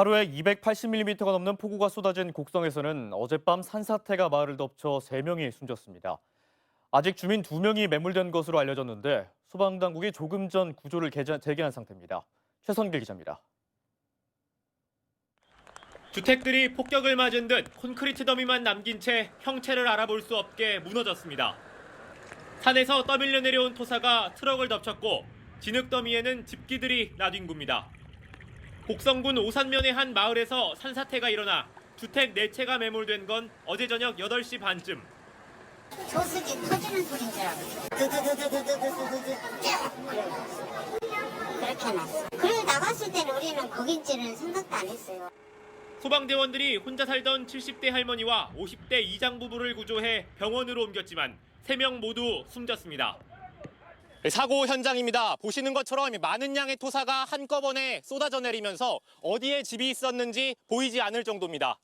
하루에 280mm가 넘는 폭우가 쏟아진 곡성에서는 어젯밤 산사태가 마을을 덮쳐 3명이 숨졌습니다. 아직 주민 2명이 매몰된 것으로 알려졌는데 소방당국이 조금 전 구조를 재개한 상태입니다. 최선길 기자입니다. 주택들이 폭격을 맞은 듯 콘크리트 더미만 남긴 채 형체를 알아볼 수 없게 무너졌습니다. 산에서 떠밀려 내려온 토사가 트럭을 덮쳤고 진흙 더미에는 집기들이 나뒹굽니다. 곡성군 오산면의 한 마을에서 산사태가 일어나 주택 4채가 매몰된 건 어제 저녁 8시 반쯤 조수기 터지는 소리인 줄 알았어요. 두두두두두두두두두 그렇게 났어. 그리고 나갔을 때는 우리는 거긴지는 생각도 안 했어요. 소방대원들이 혼자 살던 70대 할머니와 50대 이장 부부를 구조해 병원으로 옮겼지만 3명 모두 숨졌습니다. 사고 현장입니다. 보시는 것처럼 많은 양의 토사가 한꺼번에 쏟아져 내리면서 어디에 집이 있었는지 보이지 않을 정도입니다.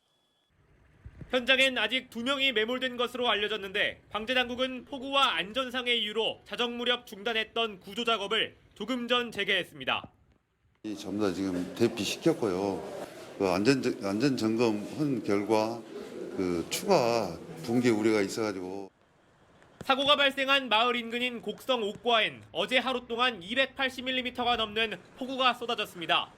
현장엔 아직 두 명이 매몰된 것으로 알려졌는데 방재 당국은 폭우와 안전상의 이유로 자정 무렵 중단했던 구조 작업을 조금 전 재개했습니다. 이 전부 다 지금 대피시켰고요. 그 안전 안전 점검 한 결과 그 추가 붕괴 우려가 있어가지고 사고가 발생한 마을 인근인 곡성 옥과엔 어제 하루 동안 280mm가 넘는 폭우가 쏟아졌습니다.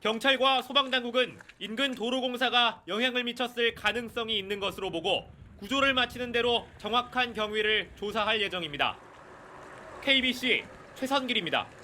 경찰과 소방당국은 인근 도로공사가 영향을 미쳤을 가능성이 있는 것으로 보고 구조를 마치는 대로 정확한 경위를 조사할 예정입니다. KBC 최선길입니다.